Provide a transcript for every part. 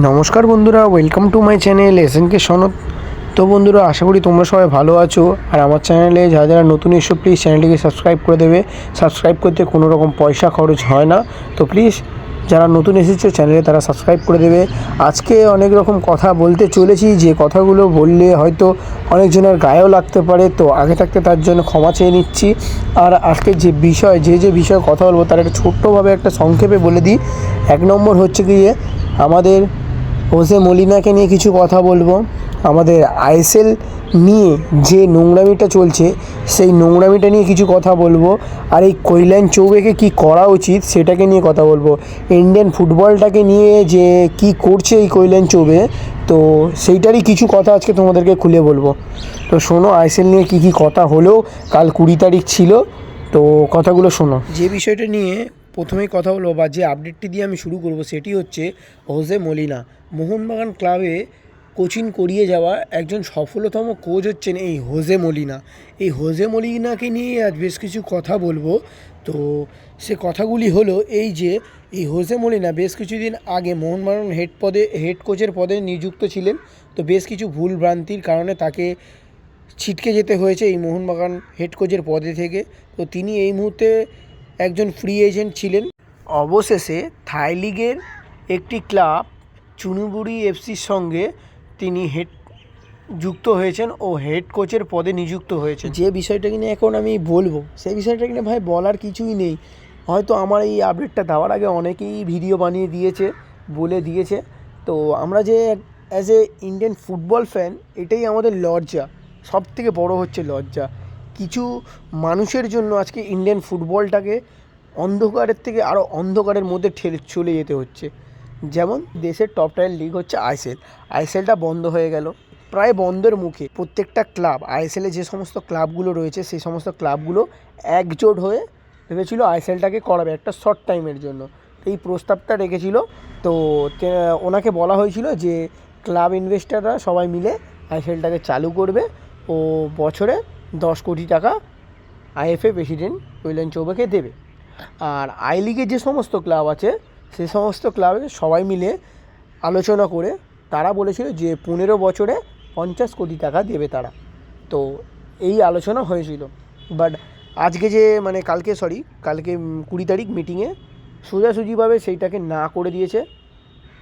নমস্কার বন্ধুরা welcome to my channel S N K সনদ। তো বন্ধুরা, আশা করি তোমরা সবাই ভালো আছো। আর আমার চ্যানেলে যারা যারা নতুন এসো প্লিজ চ্যানেলটিকে সাবস্ক্রাইব করে দেবে। সাবস্ক্রাইব করতে কোনো রকম পয়সা খরচ হয় না। তো প্লিজ যারা নতুন এসেছে চ্যানেলে তারা সাবস্ক্রাইব করে দেবে। আজকে অনেক রকম কথা বলতে চলেছি। যে কথাগুলো বললে হয়তো অনেকজনের গায়েও লাগতে পারে। তো আগে থাকতে তার জন্য ক্ষমা চেয়ে নিচ্ছি। আর আজকে যে বিষয়, যে যে বিষয়ে কথা বলব, তার একটা ছোট্টভাবে একটা সংক্ষেপে বলে দিই। এক নম্বর হচ্ছে গিয়ে আমাদের হোসে মলিনাকে নিয়ে কিছু কথা বলব। আমাদের আইএসএল নিয়ে যে নোংরামিটা চলছে, সেই নোংরামিটা নিয়ে কিছু কথা বলব। আর এই কৈলান চৌবেকে কি করা উচিত, সেটাকে নিয়ে কথা বলব। ইন্ডিয়ান ফুটবলটাকে নিয়ে যে কি করছে এই কৈলান চৌবে, তো সেইটারই কিছু কথা আজকে তোমাদেরকে খুলে বলব। তো শোনো আইএসএল নিয়ে কি কি কথা হলো, কাল কুড়ি তারিখ ছিল, তো কথাগুলো শোনো। যে বিষয়টা নিয়ে প্রথমেই কথা বলব বা যে আপডেটটি দিয়ে আমি শুরু করব সেটি হচ্ছে হোসে মলিনা। মোহনবাগান ক্লাবে কোচিং করিয়ে যাওয়া একজন সফলতম কোচ হচ্ছেন এই হোজে মলিনা। এই হোজে মলিনাকে নিয়ে আজ বেশ কিছু কথা বলব। তো সে কথাগুলি হলো এই যে, এই হোজে মলিনা বেশ কিছুদিন আগে মোহনবাগান হেড পদে হেড কোচের পদে নিযুক্ত ছিলেন। তো বেশ কিছু ভুল ভ্রান্তির কারণে তাকে ছিটকে যেতে হয়েছে এই মোহনবাগান হেড কোচের পদে থেকে। তো তিনি এই মুহূর্তে একজন ফ্রি এজেন্ট ছিলেন। অবশেষে থাই লিগের একটি ক্লাব চুনুবুড়ি এফসির সঙ্গে তিনি হেড যুক্ত হয়েছেন ও হেড কোচের পদে নিযুক্ত হয়েছে যে বিষয়টা কিনে এখন আমি বলব, সেই বিষয়টা কিনে ভাই বলার কিছুই নেই। হয়তো আমার এই আপডেটটা দেওয়ার আগে অনেকেই ভিডিও বানিয়ে দিয়েছে, বলে দিয়েছে। তো আমরা যে as a Indian football fan এটাই আমাদের লজ্জা। সব থেকে বড়ো হচ্ছে লজ্জা। কিছু মানুষের জন্য আজকে ইন্ডিয়ান ফুটবলটাকে অন্ধকারের থেকে আরও অন্ধকারের মধ্যে ঠেলে চলে যেতে হচ্ছে। যেমন দেশের টপ টায়ার লিগ হচ্ছে আইএসএল আইএসএলটা বন্ধ হয়ে গেল। প্রায় বন্ধের মুখে প্রত্যেকটা ক্লাব আইএসএলে যে সমস্ত ক্লাবগুলো রয়েছে, সেই সমস্ত ক্লাবগুলো একজোট হয়ে ভেবেছিল আইএসএলটাকে করাবে একটা শর্ট টাইমের জন্য। এই প্রস্তাবটা রেখেছিল। তো ওনাকে বলা হয়েছিল যে ক্লাব ইনভেস্টাররা সবাই মিলে আইএসএলটাকে চালু করবে। ও বছরে দশ কোটি টাকা আইএফএ প্রেসিডেন্ট কৈলান চৌবেকে দেবে। আর আই লিগের যে সমস্ত ক্লাব আছে, সে সমস্ত ক্লাবে সবাই মিলে আলোচনা করে তারা বলেছিল যে পনেরো বছরে পঞ্চাশ কোটি টাকা দেবে তারা। তো এই আলোচনা হয়েছিল। বাট আজকে যে মানে কালকে, সরি, কালকে কুড়ি তারিখ মিটিংয়ে সোজাসুজিভাবে সেইটাকে না করে দিয়েছে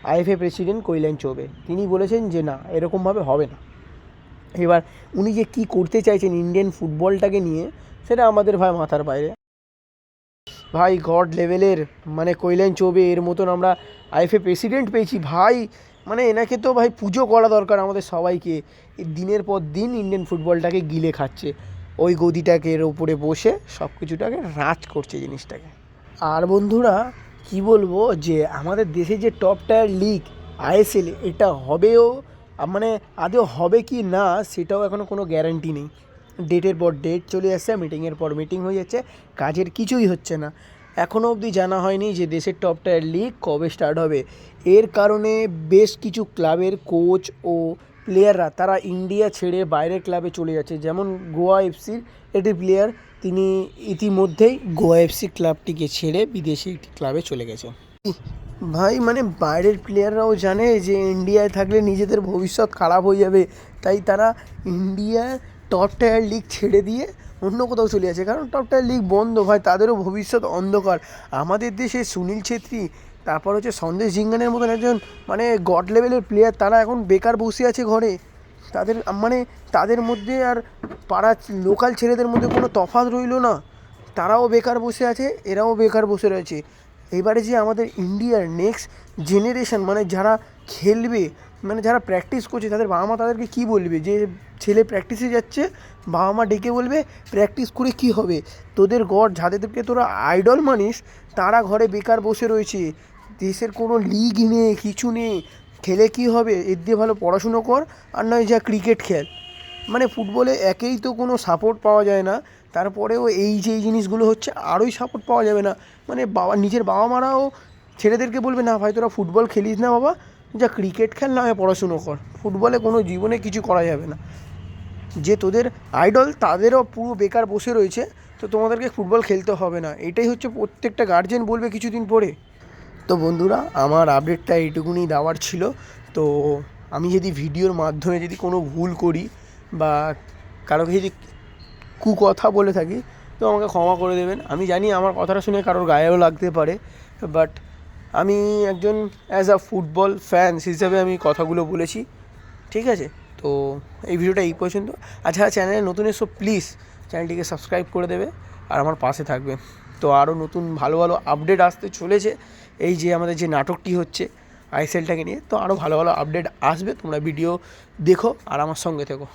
আইএফএ প্রেসিডেন্ট কৈলান চৌবে। তিনি বলেছেন যে না, এরকমভাবে হবে না। এবার উনি যে কি করতে চাইছেন ইন্ডিয়ান ফুটবলটাকে নিয়ে, সেটা আমাদের ভাই মাথার বাইরে। ভাই গড লেভেলের মানে কৈলেন চৌবে, এর মতন আমরা আইএফএ প্রেসিডেন্ট পেয়েছি। ভাই মানে এনাকে তো ভাই পুজো করা দরকার আমাদের সবাইকে। দিনের পর দিন ইন্ডিয়ান ফুটবলটাকে গিলে খাচ্ছে। ওই গদিটাকে এর উপরে বসে সব কিছুটাকে রাজ করছে জিনিসটাকে। আর বন্ধুরা, কি বলব যে আমাদের দেশে যে টপ টায়ার লিগ আইএসএল এটা হবেও মানে আদৌ হবে কি না, সেটাও এখনও কোনো গ্যারান্টি নেই। ডেটের পর ডেট চলে আসছে মিটিংয়ের পর মিটিং হয়ে যাচ্ছে, কাজের কিছুই হচ্ছে না। এখনও অবধি জানা হয়নি যে দেশের টপ টায়ার লিগ কবে স্টার্ট হবে। এর কারণে বেশ কিছু ক্লাবের কোচ ও প্লেয়াররা তারা ইন্ডিয়া ছেড়ে বাইরের ক্লাবে চলে যাচ্ছে। যেমন গোয়া এফসির একটি প্লেয়ার তিনি ইতিমধ্যেই গোয়া এফসি ক্লাবটিকে ছেড়ে বিদেশি একটি ক্লাবে চলে গেছে ভাই মানে বাইরের প্লেয়াররাও জানে যে ইন্ডিয়ায় থাকলে নিজেদের ভবিষ্যৎ খারাপ হয়ে যাবে। তাই তারা ইন্ডিয়া টপ টায়ার লিগ ছেড়ে দিয়ে অন্য কোথাও চলে যাচ্ছে। কারণ টপ টায়ার লিগ বন্ধ, ভাই, তাদেরও ভবিষ্যৎ অন্ধকার। আমাদের দেশে সুনীল ছেত্রী, তারপর হচ্ছে সন্দেশ জিঙ্গানের মতন একজন মানে গড লেভেলের প্লেয়ার তারা এখন বেকার বসে আছে ঘরে। তাদের মানে তাদের মধ্যে আর পাড়া লোকাল ছেলেদের মধ্যে কোনো তফাৎ রইল না। তারাও বেকার বসে আছে, এরাও বেকার বসে রয়েছে। এবারে যে আমাদের ইন্ডিয়ার নেক্সট জেনারেশন মানে যারা খেলবে মানে যারা প্র্যাকটিস করছে, তাদের বাবা মা তাদেরকে কী বলবে? যে ছেলে প্র্যাকটিসে যাচ্ছে, বাবা মা ডেকে বলবে প্র্যাকটিস করে কি হবে? তোদের গড যাদেরকে তোরা আইডল মানিস, তারা ঘরে বেকার বসে রয়েছে। দেশের কোনো লিগ নেই, কিছু নেই। খেলে কি হবে? এর দিয়ে ভালো পড়াশুনো কর, আর নয় যা ক্রিকেট খেল। মানে ফুটবলে একেই তো কোনো সাপোর্ট পাওয়া যায় না। তারপরেও এই যে এই জিনিসগুলো হচ্ছে, আরোই সাপোর্ট পাওয়া যাবে না। মানে বাবা, নিজের বাবা মারাও ছেলেদেরকে বলবে, না ভাই, তোরা ফুটবল খেলিস না বাবা, যা ক্রিকেট খেল, না পড়াশুনো কর। ফুটবলে কোনো জীবনে কিছু করা যাবে না। যে তোদের আইডল তাদেরও পুরো বেকার বসে রয়েছে, তো তোমাদেরকে ফুটবল খেলতে হবে না। এটাই হচ্ছে প্রত্যেকটা গার্জেন বলবে কিছুদিন পরে। তো বন্ধুরা, আমার আপডেটটা এইটুকুনি দেওয়ার ছিল। তো আমি যদি ভিডিওর মাধ্যমে যদি কোনো ভুল করি বা কারোকে যদি কুকথা বলে থাকি, তো আমাকে ক্ষমা করে দেবেন। আমি জানি আমার কথাটা শুনে কারোর গায়েও লাগতে পারে বাট আমি একজন অ্যাজ আ ফুটবল ফ্যান্স হিসেবে আমি কথাগুলো বলেছি, ঠিক আছে? তো এই ভিডিওটা এই পর্যন্ত। আচ্ছা চ্যানেলে নতুন এসো প্লিজ চ্যানেলটিকে সাবস্ক্রাইব করে দেবে আর আমার পাশে থাকবে। তো আরও নতুন ভালো ভালো আপডেট আসতে চলেছে, এই যে আমাদের যে নাটকটি হচ্ছে আইএসএলটাকে নিয়ে, তো আরও ভালো ভালো আপডেট আসবে। তোমরা ভিডিও দেখো আর আমার সঙ্গে থেকো।